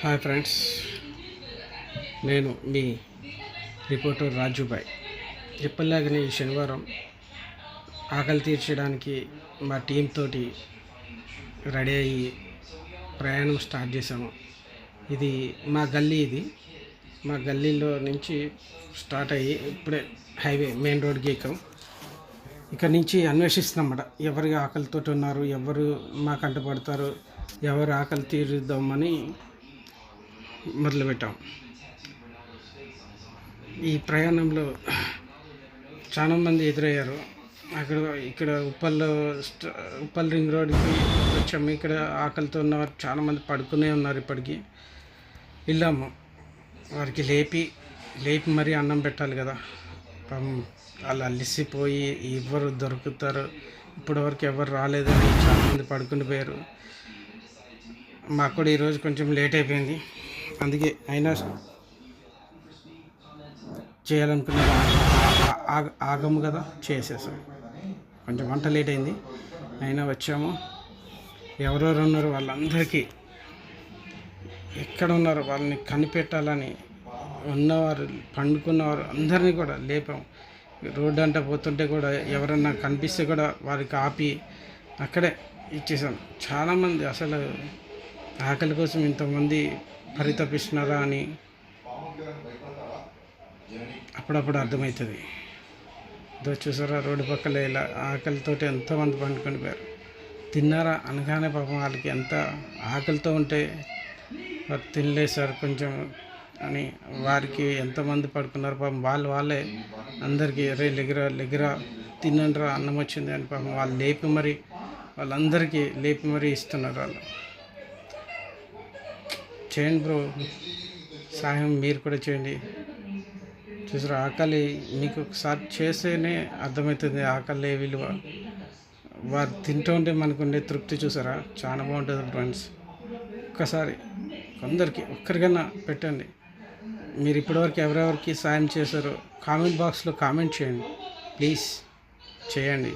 Hi friends. నేను మీ reporter Rajubhai. ఎప్పటిలాగానే ఈ శనివారం ఆకలి తీర్చడానికి మా టీం తోటి రెడీ అయ్యి ప్రయాణం స్టార్ట్ చేసాము ఇది మా గల్లీ ఇది. మా గల్లీలో నుంచి స్టార్ట్ అయ్యి ఇప్పుడే హైవే మెయిన్ రోడ్కి ఎక్కాం ఇక్కడ నుంచి అన్వేషిస్తున్నామట ఎవరు ఆకలితో ఉన్నారు ఎవరు మా కంటపడతారు ఎవరు ఆకలి తీరుద్దామని మొదలుపెట్టాం. ఈ ప్రయాణంలో చాలామంది ఎదురయ్యారు. అక్కడ ఇక్కడ ఉప్పల్లో ఉప్పల్ రింగ్ రోడ్కి వచ్చాము ఇక్కడ ఆకలితో ఉన్నవారు చాలామంది పడుకునే ఉన్నారు ఇప్పటికీ. వెళ్ళాము. వారికి లేపి లేపి మరీ అన్నం పెట్టాలి కదా. వాళ్ళు అలిసిపోయి ఎవరు దొరుకుతారు? ఇప్పటివరకు ఎవరు రాలేదని చాలామంది పడుకుని పోయారు మాకు కూడా ఈరోజు కొంచెం లేట్ అయిపోయింది. అందుకే అయినా చేయాలనుకున్న ఆగము కదా చేసేసాం. కొంచెం వంట లేట్ అయింది. అయినా వచ్చాము. ఎవరెవరు ఉన్నారు వాళ్ళందరికీ ఎక్కడ ఉన్నారు వాళ్ళని కనిపెట్టాలని ఉన్నవారు పండుకున్నవారు అందరినీ కూడా లేపాం. రోడ్డు అంట పోతుంటే కూడా ఎవరన్నా కనిపిస్తే కూడా వారికి ఆపి అక్కడే ఇచ్చేసాం. చాలామంది అసలు ఆకలి కోసం ఇంతమంది పరితపిస్తున్నారా అని అప్పుడప్పుడు అర్థమవుతుంది. ఇదో చూసారా రోడ్డు పక్కల ఇలా ఆకలితోటి ఎంతోమంది పండుకొని పోయారు. తిన్నారా అనగానే పాపం వాళ్ళకి ఎంత ఆకలితో ఉంటే తినలేదు సార్ కొంచెం అని వారికి ఎంతమంది పడుకున్నారు పాపం వాళ్ళు వాళ్ళే అందరికీ రే లెగిరా లెగిరా తినండిరా అన్నం వచ్చింది అని పాపం వాళ్ళు లేపి మరి వాళ్ళందరికీ లేపి మరీ ఇస్తున్నారు వాళ్ళు. చేయండి బ్రో. సాయం మీరు కూడా చేయండి. చూసారా ఆకలి మీకు ఒకసారి చేస్తేనే అర్థమవుతుంది ఆకలి విలువ. వారు తింటూ ఉంటే మనకు ఉండే తృప్తి చూసారా? చాలా బాగుంటుంది ఫ్రెండ్స్. ఒక్కసారి కొందరికి ఒక్కరికైనా పెట్టండి. మీరు ఇప్పటివరకు ఎవరెవరికి సాయం చేశారో కామెంట్ బాక్స్లో కామెంట్ చేయండి. ప్లీజ్ చేయండి.